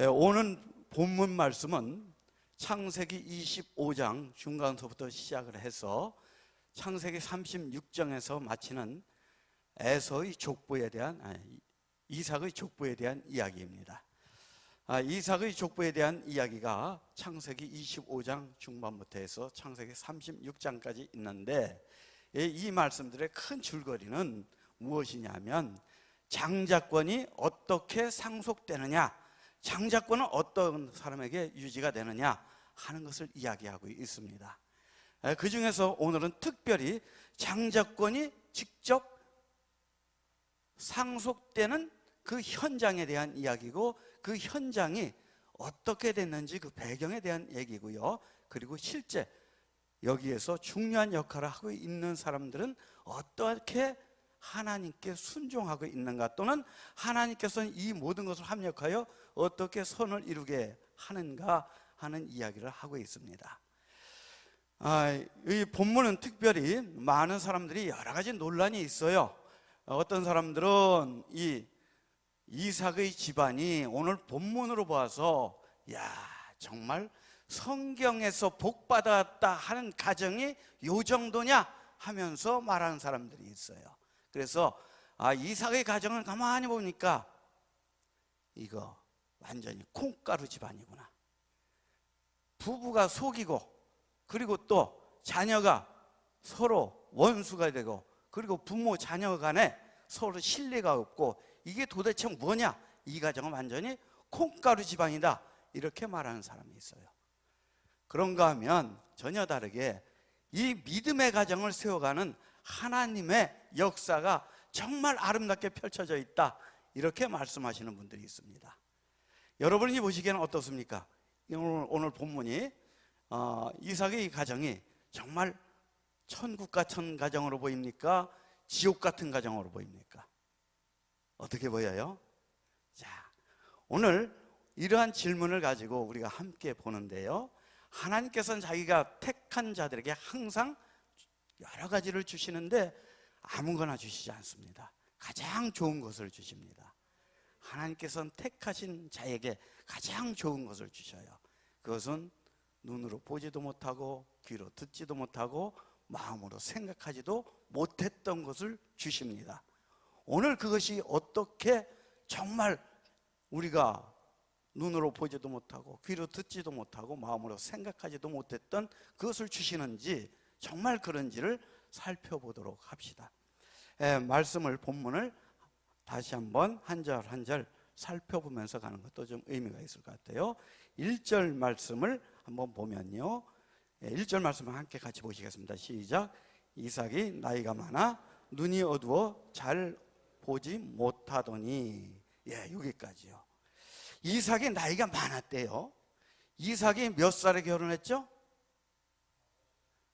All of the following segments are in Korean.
예, 오늘 본문 말씀은 창세기 25장 중간서부터 시작을 해서 창세기 36장에서 마치는 에서의 족보에 대한 이삭의 족보에 대한 이야기입니다. 아, 이삭의 족보에 대한 이야기가 창세기 25장 중반부터 해서 창세기 36장까지 있는데 이, 이 말씀들의 큰 줄거리는 무엇이냐면 장자권이 어떻게 상속되느냐, 장자권은 어떤 사람에게 유지가 되느냐 하는 것을 이야기하고 있습니다. 그 중에서 오늘은 특별히 장자권이 직접 상속되는 그 현장에 대한 이야기고 그 현장이 어떻게 됐는지 그 배경에 대한 얘기고요. 그리고 실제 여기에서 중요한 역할을 하고 있는 사람들은 어떻게 하나님께 순종하고 있는가 또는 하나님께서는 이 모든 것을 합력하여 어떻게 선을 이루게 하는가 하는 이야기를 하고 있습니다. 아, 이 본문은 특별히 많은 사람들이 여러 가지 논란이 있어요. 어떤 사람들은 이 이삭의 집안이 오늘 본문으로 봐서 야 정말 성경에서 복 받았다 하는 가정이 요 정도냐 하면서 말하는 사람들이 있어요. 그래서 아 이삭의 가정을 가만히 보니까 이거 완전히 콩가루 집안이구나. 부부가 속이고 그리고 또 자녀가 서로 원수가 되고 그리고 부모 자녀 간에 서로 신뢰가 없고 이게 도대체 뭐냐? 이 가정은 완전히 콩가루 집안이다. 이렇게 말하는 사람이 있어요. 그런가 하면 전혀 다르게 이 믿음의 가정을 세워가는 하나님의 역사가 정말 아름답게 펼쳐져 있다. 이렇게 말씀하시는 분들이 있습니다. 여러분이 보시기에는 어떻습니까? 오늘, 오늘 본문이 어, 이삭의 이 가정이 정말 천국 같은 가정으로 보입니까? 지옥 같은 가정으로 보입니까? 어떻게 보여요? 자, 오늘 이러한 질문을 가지고 우리가 함께 보는데요. 하나님께서는 자기가 택한 자들에게 항상 여러 가지를 주시는데 아무거나 주시지 않습니다. 가장 좋은 것을 주십니다. 하나님께서는 택하신 자에게 가장 좋은 것을 주셔요. 그것은 눈으로 보지도 못하고 귀로 듣지도 못하고 마음으로 생각하지도 못했던 것을 주십니다. 오늘 그것이 어떻게 정말 우리가 눈으로 보지도 못하고 귀로 듣지도 못하고 마음으로 생각하지도 못했던 그것을 주시는지 정말 그런지를 살펴보도록 합시다. 에, 말씀을 본문을 다시 한번 한 절 한 절 살펴보면서 가는 것도 좀 의미가 있을 것 같아요. 1절 말씀을 한번 보면요. 1절 말씀을 함께 같이 보시겠습니다. 시작. 이삭이 나이가 많아 눈이 어두워 잘 보지 못하더니 예, 여기까지요. 이삭이 나이가 많았대요. 이삭이 몇 살에 결혼했죠?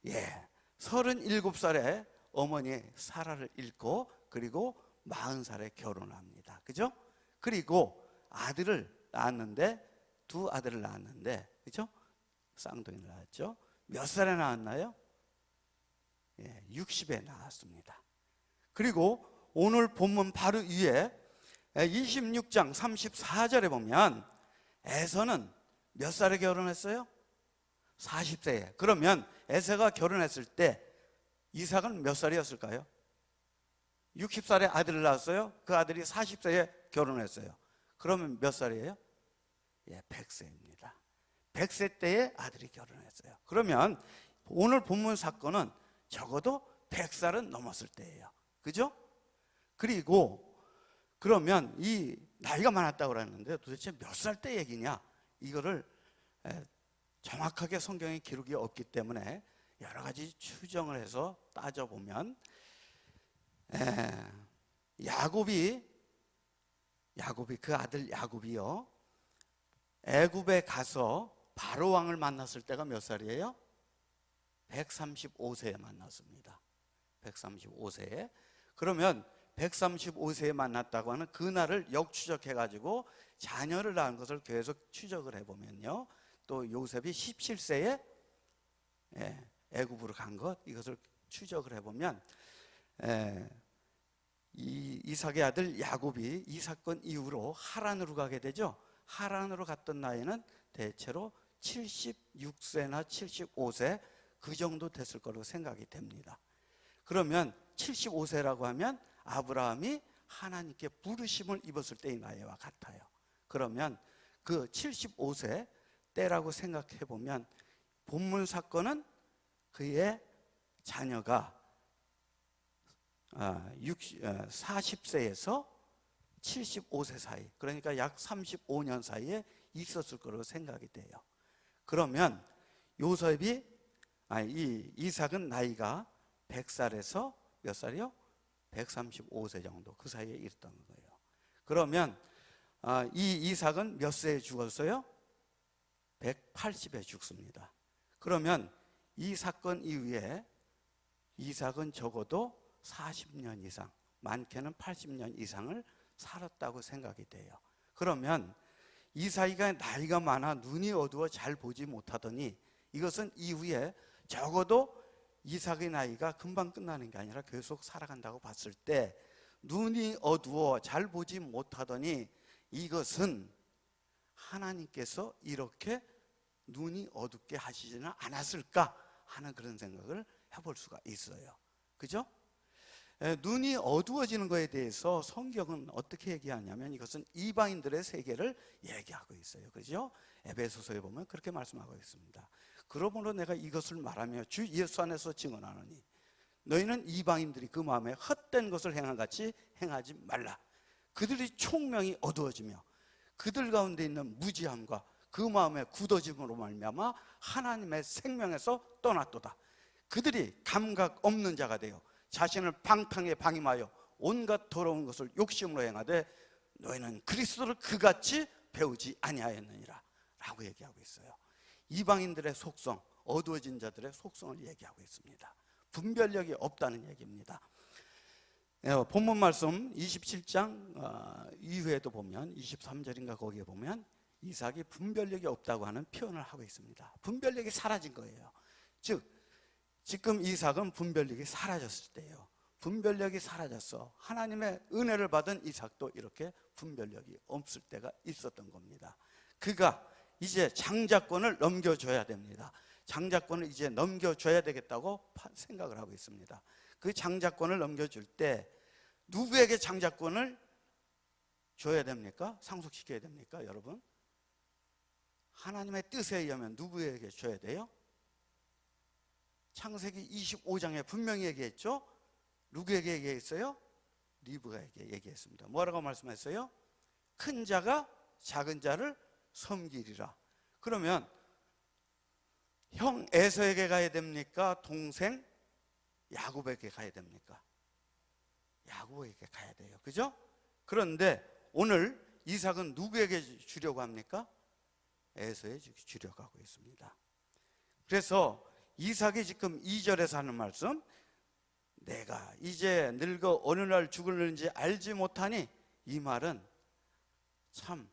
예. 37살에 어머니 사라를 잃고 그리고 40살에 결혼을 합니다. 그죠? 그리고 아들을 낳았는데 두 아들을 낳았는데 그죠? 쌍둥이를 낳았죠. 몇 살에 낳았나요? 예, 60에 낳았습니다. 그리고 오늘 본문 바로 위에 26장 34절에 보면 에서는 몇 살에 결혼했어요? 40세에. 그러면 에서가 결혼했을 때 이삭은 몇 살이었을까요? 60살에 아들을 낳았어요. 그 아들이 40세에 결혼했어요. 그러면 몇 살이에요? 예, 100세입니다. 100세 때에 아들이 결혼했어요. 그러면 오늘 본문 사건은 적어도 100살은 넘었을 때예요. 그죠? 그리고 그러면 이 나이가 많았다고 그랬는데 도대체 몇 살 때 얘기냐? 이거를 정확하게 성경에 기록이 없기 때문에 여러 가지 추정을 해서 따져보면 야곱이 야곱이 그 아들 야곱이요 애굽에 가서 바로 왕을 만났을 때가 몇 살이에요? 135세에 만났습니다. 135세에 그러면 135세에 만났다고 하는 그 날을 역추적해 가지고 자녀를 낳은 것을 계속 추적을 해 보면요. 또 요셉이 17세에 예, 애굽으로 간 것 이것을 추적을 해 보면 예, 이 이삭의 아들 야곱이 이 사건 이후로 하란으로 가게 되죠. 하란으로 갔던 나이는 대체로 76세나 75세 그 정도 됐을 거로 생각이 됩니다. 그러면 75세라고 하면 아브라함이 하나님께 부르심을 입었을 때의 나이와 같아요. 그러면 그 75세 때라고 생각해 보면 본문 사건은 그의 자녀가 40세에서 75세 사이, 그러니까 약 35년 사이에 있었을 거로 생각이 돼요. 그러면 요셉이 아니 이 이삭은 나이가 100살에서 몇 살이요? 135세 정도 그 사이에 있었던 거예요. 그러면 아, 이 이삭은 몇 세에 죽었어요? 180에 죽습니다. 그러면 이 사건 이후에 이삭은 적어도 40년 이상, 많게는 80년 이상을 살았다고 생각이 돼요. 그러면 이삭이가 나이가 많아 눈이 어두워 잘 보지 못하더니 이것은 이후에 적어도 이삭의 나이가 금방 끝나는 게 아니라 계속 살아간다고 봤을 때 눈이 어두워 잘 보지 못하더니 이것은 하나님께서 이렇게 눈이 어둡게 하시지는 않았을까 하는 그런 생각을 해볼 수가 있어요. 그죠? 에, 눈이 어두워지는 것에 대해서 성경은 어떻게 얘기하냐면 이것은 이방인들의 세계를 얘기하고 있어요. 그죠? 에베소서에 보면 그렇게 말씀하고 있습니다. 그러므로 내가 이것을 말하며 주 예수 안에서 증언하노니 너희는 이방인들이 그 마음에 헛된 것을 행한 같이 행하지 말라. 그들이 총명이 어두워지며 그들 가운데 있는 무지함과 그 마음의 굳어짐으로 말미암아 하나님의 생명에서 떠났도다. 그들이 감각 없는 자가 되어 자신을 방탕에 방임하여 온갖 더러운 것을 욕심으로 행하되 너희는 그리스도를 그같이 배우지 아니하였느니라 라고 얘기하고 있어요. 이방인들의 속성, 어두워진 자들의 속성을 얘기하고 있습니다. 분별력이 없다는 얘기입니다. 예, 본문 말씀 27장 어, 이후에도 보면 23절인가 거기에 보면 이삭이 분별력이 없다고 하는 표현을 하고 있습니다. 분별력이 사라진 거예요. 즉 지금 이삭은 분별력이 사라졌을 때예요. 분별력이 사라졌어. 하나님의 은혜를 받은 이삭도 이렇게 분별력이 없을 때가 있었던 겁니다. 그가 이제 장자권을 넘겨줘야 됩니다. 장자권을 이제 넘겨줘야 되겠다고 생각을 하고 있습니다. 그 장자권을 넘겨줄 때 누구에게 장자권을 줘야 됩니까? 상속시켜야 됩니까? 여러분? 하나님의 뜻에 의하면 누구에게 줘야 돼요? 창세기 25장에 분명히 얘기했죠? 누구에게 얘기했어요? 리브가에게 얘기했습니다. 뭐라고 말씀했어요? 큰 자가 작은 자를 섬기리라. 그러면 형 에서에게 가야 됩니까? 동생 야곱에게 가야 됩니까? 야곱에게 가야 돼요. 그죠? 그런데 오늘 이삭은 누구에게 주려고 합니까? 에서에 주려고 하고 있습니다. 그래서 이삭이 지금 2절에서 하는 말씀 내가 이제 늙어 어느 날 죽을는지 알지 못하니 이 말은 참그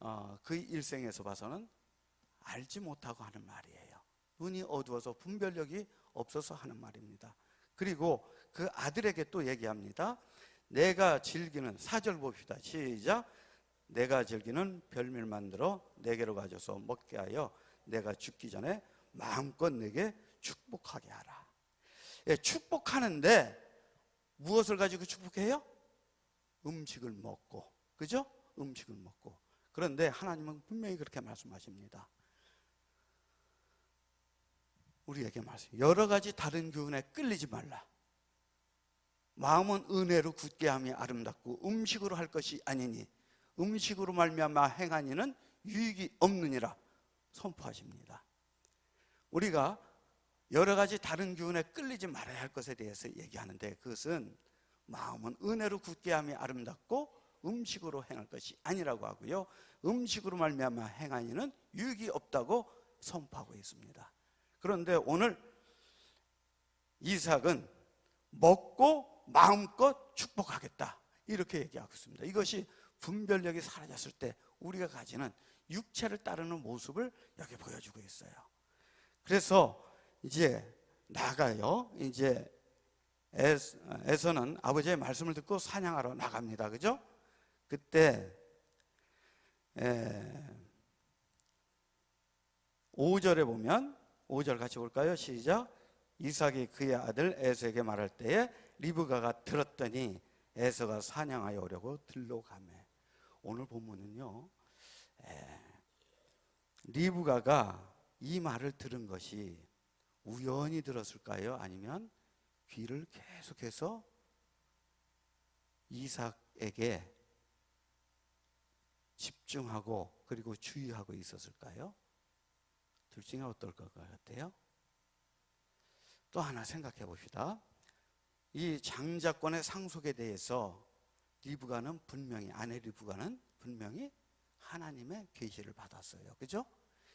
어, 일생에서 봐서는 알지 못하고 하는 말이에요. 눈이 어두워서 분별력이 없어서 하는 말입니다. 그리고 그 아들에게 또 얘기합니다. 내가 즐기는 사절 봅시다. 시작. 내가 즐기는 별미를 만들어 내게로 가져서 먹게 하여 내가 죽기 전에 마음껏 내게 축복하게 하라. 예, 축복하는데 무엇을 가지고 축복해요? 음식을 먹고, 그죠? 음식을 먹고. 그런데 하나님은 분명히 그렇게 말씀하십니다. 우리에게 말씀. 여러 가지 다른 교훈에 끌리지 말라. 마음은 은혜로 굳게 함이 아름답고 음식으로 할 것이 아니니 음식으로 말미암아 행하니는 유익이 없느니라 선포하십니다. 우리가 여러 가지 다른 교훈에 끌리지 말아야 할 것에 대해서 얘기하는데 그것은 마음은 은혜로 굳게 함이 아름답고 음식으로 행할 것이 아니라고 하고요. 음식으로 말미암아 행하니는 유익이 없다고 선포하고 있습니다. 그런데 오늘 이삭은 먹고 마음껏 축복하겠다. 이렇게 얘기하고 있습니다. 이것이 분별력이 사라졌을 때 우리가 가지는 육체를 따르는 모습을 여기 보여주고 있어요. 그래서 이제 나가요. 이제 에서는 아버지의 말씀을 듣고 사냥하러 나갑니다. 그죠? 그때 에, 5절에 보면 5절 같이 볼까요? 시작. 이삭이 그의 아들 에서에게 말할 때에 리브가가 들었더니 에서가 사냥하여 오려고 들로 가매. 오늘 본문은요. 에, 리브가가 이 말을 들은 것이 우연히 들었을까요? 아니면 귀를 계속해서 이삭에게 집중하고 그리고 주의하고 있었을까요? 둘 중에 어떨 것 같아요? 또 하나 생각해 봅시다. 이 장자권의 상속에 대해서 리브가는 분명히 아내 리브가는 분명히 하나님의 계시를 받았어요. 그죠?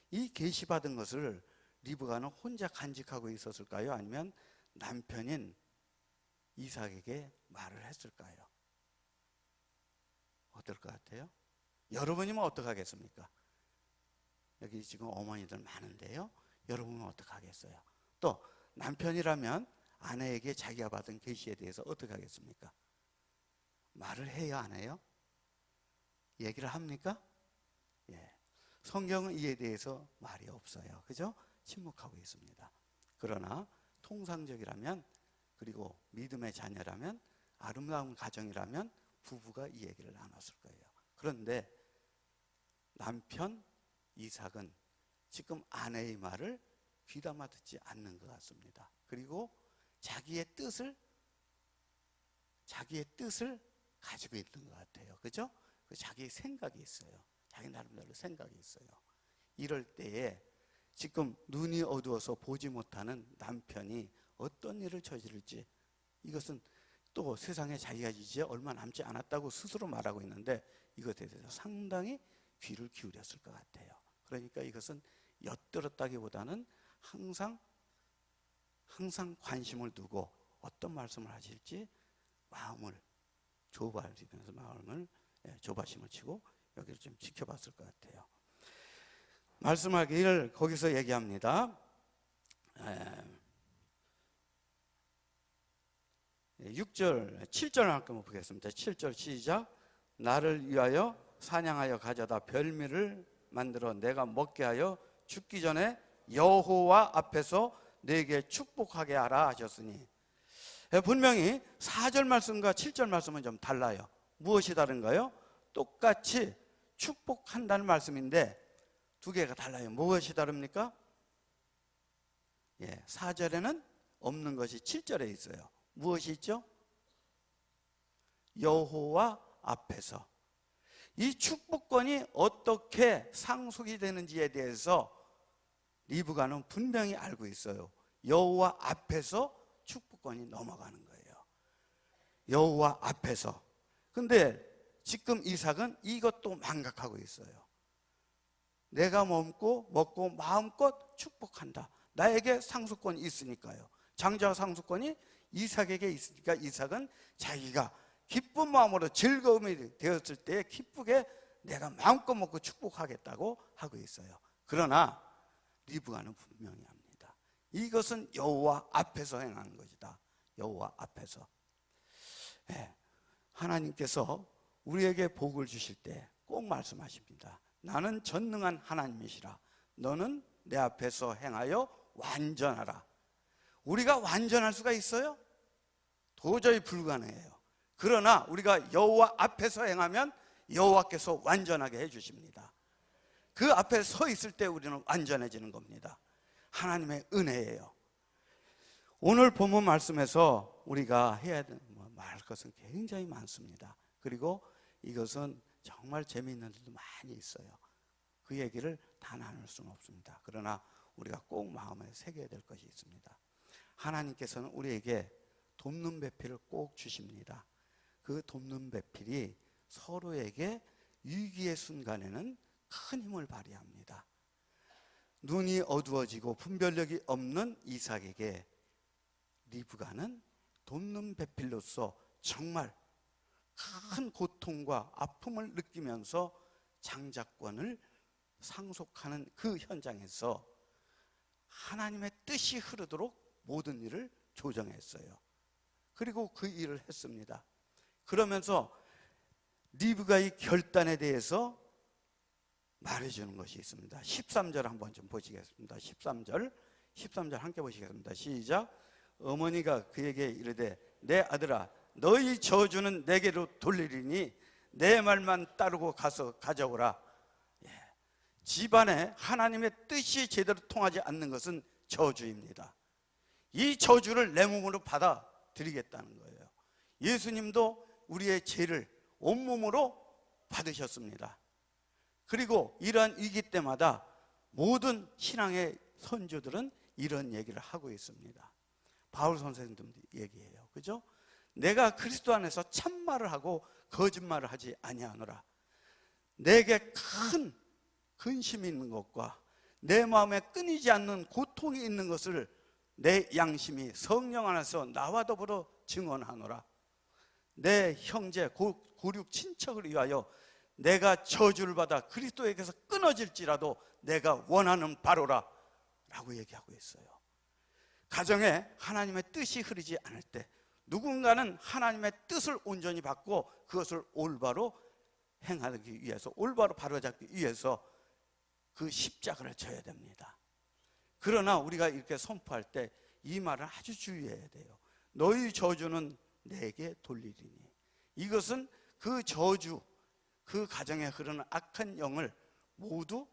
이 계시 받은 것을 리브가는 혼자 간직하고 있었을까요? 아니면 남편인 이삭에게 말을 했을까요? 어떨 것 같아요? 여러분이면 어떡하겠습니까? 여기 지금 어머니들 많은데요. 여러분은 어떡하겠어요? 또 남편이라면 아내에게 자기가 받은 계시에 대해서 어떻게 하겠습니까? 말을 해요, 안 해요? 얘기를 합니까? 예. 성경은 이에 대해서 말이 없어요. 그죠? 침묵하고 있습니다. 그러나 통상적이라면 그리고 믿음의 자녀라면 아름다운 가정이라면 부부가 이 얘기를 나눴을 거예요. 그런데 남편 이삭은 지금 아내의 말을 귀담아 듣지 않는 것 같습니다. 그리고 자기의 뜻을 자기의 뜻을 가지고 있는 것 같아요. 그죠? 그 자기의 생각이 있어요. 자기 나름대로 생각이 있어요. 이럴 때에 지금 눈이 어두워서 보지 못하는 남편이 어떤 일을 저지를지 이것은 또 세상에 자기가 이제 얼마 남지 않았다고 스스로 말하고 있는데 이것에 대해서 상당히 귀를 기울였을 것 같아요. 그러니까 이것은 엿들었다기보다는 항상 항상 관심을 두고 어떤 말씀을 하실지 마음을 조바시면서 마음을 예, 조바심을 치고 여기를 좀 지켜봤을 것 같아요. 말씀하기를 거기서 얘기합니다. 에, 6절, 7절 한번 보겠습니다. 7절 시작. 나를 위하여 사냥하여 가져다 별미를 만들어 내가 먹게 하여 죽기 전에 여호와 앞에서 내게 축복하게 하라 하셨으니 예, 분명히 4절 말씀과 7절 말씀은 좀 달라요. 무엇이 다른가요? 똑같이 축복한다는 말씀인데 두 개가 달라요. 무엇이 다릅니까? 예, 4절에는 없는 것이 7절에 있어요. 무엇이 있죠? 여호와 앞에서 이 축복권이 어떻게 상속이 되는지에 대해서 리브가는 분명히 알고 있어요. 여호와 앞에서 축복권이 넘어가는 거예요. 여호와 앞에서. 근데 지금 이삭은 이것도 망각하고 있어요. 내가 먹고 먹고 마음껏 축복한다. 나에게 상속권이 있으니까요. 장자 상속권이 이삭에게 있으니까 이삭은 자기가 기쁜 마음으로 즐거움이 되었을 때 기쁘게 내가 마음껏 먹고 축복하겠다고 하고 있어요. 그러나 리브가는 분명히 합니다. 이것은 여호와 앞에서 행하는 것이다. 여호와 앞에서. 네, 하나님께서 우리에게 복을 주실 때 꼭 말씀하십니다. 나는 전능한 하나님이시라. 너는 내 앞에서 행하여 완전하라. 우리가 완전할 수가 있어요? 도저히 불가능해요. 그러나 우리가 여호와 앞에서 행하면 여호와께서 완전하게 해 주십니다. 그 앞에 서 있을 때 우리는 완전해지는 겁니다. 하나님의 은혜예요. 오늘 본문 말씀에서 우리가 해야 되는 뭐 말할 것은 굉장히 많습니다. 그리고 이것은 정말 재미있는 일도 많이 있어요. 그 얘기를 다 나눌 수는 없습니다. 그러나 우리가 꼭 마음에 새겨야 될 것이 있습니다. 하나님께서는 우리에게 돕는 배필을 꼭 주십니다. 그 돕는 배필이 서로에게 위기의 순간에는 큰 힘을 발휘합니다. 눈이 어두워지고 분별력이 없는 이삭에게 리브가는 돕는 배필로서 정말 큰 고통과 아픔을 느끼면서 장자권을 상속하는 그 현장에서 하나님의 뜻이 흐르도록 모든 일을 조정했어요. 그리고 그 일을 했습니다. 그러면서 리브가의 결단에 대해서 말해주는 것이 있습니다. 13절 한번 좀 보시겠습니다. 13절, 13절 함께 보시겠습니다. 시작. 어머니가 그에게 이르되 내 아들아 너희 저주는 내게로 돌리리니 내 말만 따르고 가서 가져오라. 예. 집안에 하나님의 뜻이 제대로 통하지 않는 것은 저주입니다. 이 저주를 내 몸으로 받아 드리겠다는 거예요. 예수님도 우리의 죄를 온몸으로 받으셨습니다. 그리고 이러한 위기 때마다 모든 신앙의 선조들은 이런 얘기를 하고 있습니다. 바울 선생님도 얘기해요. 그죠? 내가 그리스도 안에서 참말을 하고 거짓말을 하지 아니하노라. 내게 큰 근심이 있는 것과 내 마음에 끊이지 않는 고통이 있는 것을 내 양심이 성령 안에서 나와 더불어 증언하노라. 내 형제 고, 고륙 친척을 위하여 내가 저주를 받아 그리스도에게서 끊어질지라도 내가 원하는 바로라 라고 얘기하고 있어요. 가정에 하나님의 뜻이 흐르지 않을 때 누군가는 하나님의 뜻을 온전히 받고 그것을 올바로 행하기 위해서 올바로 바로잡기 위해서 그 십자가를 져야 됩니다. 그러나 우리가 이렇게 선포할 때 이 말을 아주 주의해야 돼요. 너희 저주는 내게 돌리리니. 이것은 그 저주, 그 가정에 흐르는 악한 영을 모두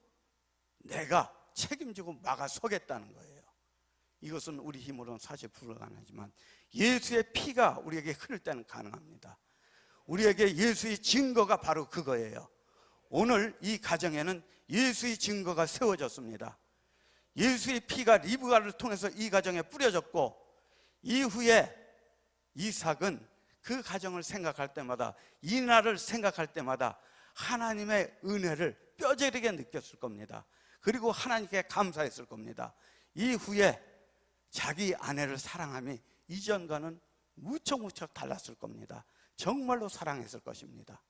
내가 책임지고 막아서겠다는 거예요. 이것은 우리 힘으로는 사실 불가능하지만 예수의 피가 우리에게 흐를 때는 가능합니다. 우리에게 예수의 증거가 바로 그거예요. 오늘 이 가정에는 예수의 증거가 세워졌습니다. 예수의 피가 리브가를 통해서 이 가정에 뿌려졌고 이후에 이삭은 그 가정을 생각할 때마다 이 날을 생각할 때마다 하나님의 은혜를 뼈저리게 느꼈을 겁니다. 그리고 하나님께 감사했을 겁니다. 이후에 자기 아내를 사랑함이 이전과는 무척 무척 달랐을 겁니다. 정말로 사랑했을 것입니다.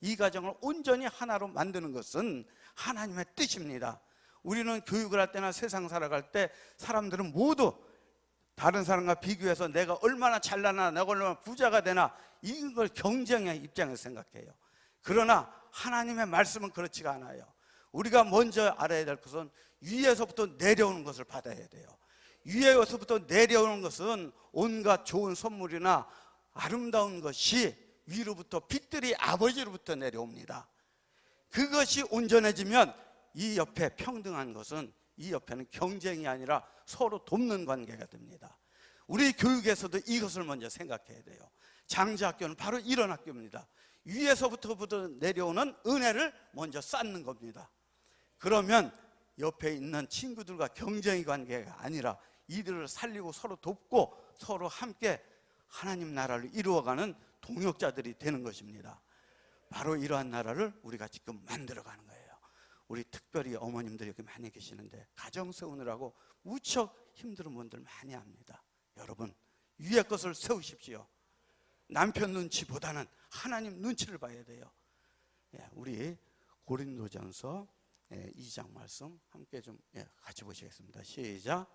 이 가정을 온전히 하나로 만드는 것은 하나님의 뜻입니다. 우리는 교육을 할 때나 세상 살아갈 때 사람들은 모두 다른 사람과 비교해서 내가 얼마나 잘나나 내가 얼마나 부자가 되나 이걸 경쟁의 입장에서 생각해요. 그러나 하나님의 말씀은 그렇지가 않아요. 우리가 먼저 알아야 될 것은 위에서부터 내려오는 것을 받아야 돼요. 위에서부터 내려오는 것은 온갖 좋은 선물이나 아름다운 것이 위로부터 빛들이 아버지로부터 내려옵니다. 그것이 온전해지면 이 옆에 평등한 것은 이 옆에는 경쟁이 아니라 서로 돕는 관계가 됩니다. 우리 교육에서도 이것을 먼저 생각해야 돼요. 장자학교는 바로 이런 학교입니다. 위에서부터부터 내려오는 은혜를 먼저 쌓는 겁니다. 그러면 옆에 있는 친구들과 경쟁의 관계가 아니라 이들을 살리고 서로 돕고 서로 함께 하나님 나라를 이루어가는 동역자들이 되는 것입니다. 바로 이러한 나라를 우리가 지금 만들어가는 거예요. 우리 특별히 어머님들이 여기 많이 계시는데 가정 세우느라고 무척 힘든 분들 많이 합니다. 여러분 위의 것을 세우십시오. 남편 눈치보다는 하나님 눈치를 봐야 돼요. 예, 우리 고린도전서 2장 말씀 함께 좀 예, 같이 보시겠습니다. 시작.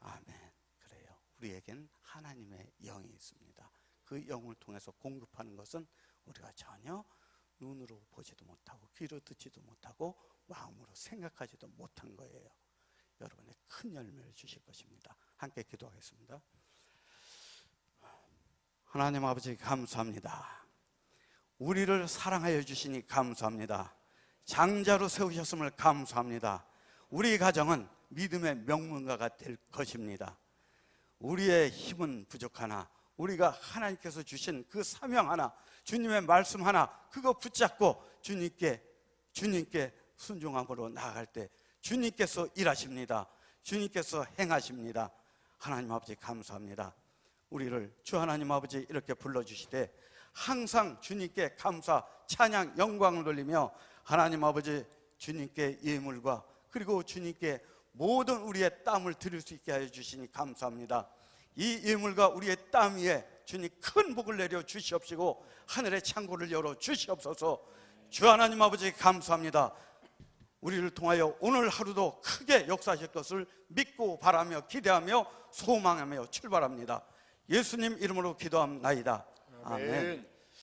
아멘. 그래요. 우리에겐 하나님의 영이 있습니다. 그 영을 통해서 공급하는 것은 우리가 전혀 눈으로 보지도 못하고 귀로 듣지도 못하고 마음으로 생각하지도 못한 거예요. 여러분의 큰 열매를 주실 것입니다. 함께 기도하겠습니다. 하나님 아버지 감사합니다. 우리를 사랑하여 주시니 감사합니다. 장자로 세우셨음을 감사합니다. 우리 가정은 믿음의 명문가가 될 것입니다. 우리의 힘은 부족하나 우리가 하나님께서 주신 그 사명 하나, 주님의 말씀 하나 그거 붙잡고 주님께 주님께 순종함으로 나아갈 때 주님께서 일하십니다. 주님께서 행하십니다. 하나님 아버지 감사합니다. 우리를 주 하나님 아버지 이렇게 불러 주시되 항상 주님께 감사, 찬양, 영광을 돌리며 하나님 아버지 주님께 예물과 그리고 주님께 모든 우리의 땀을 드릴 수 있게 하여 주시니 감사합니다. 이 예물과 우리의 땀 위에 주님 큰 복을 내려 주시옵시고 하늘의 창고를 열어 주시옵소서. 주 하나님 아버지 감사합니다. 우리를 통하여 오늘 하루도 크게 역사하실 것을 믿고 바라며 기대하며 소망하며 출발합니다. 예수님 이름으로 기도함나이다. 아멘. 아멘.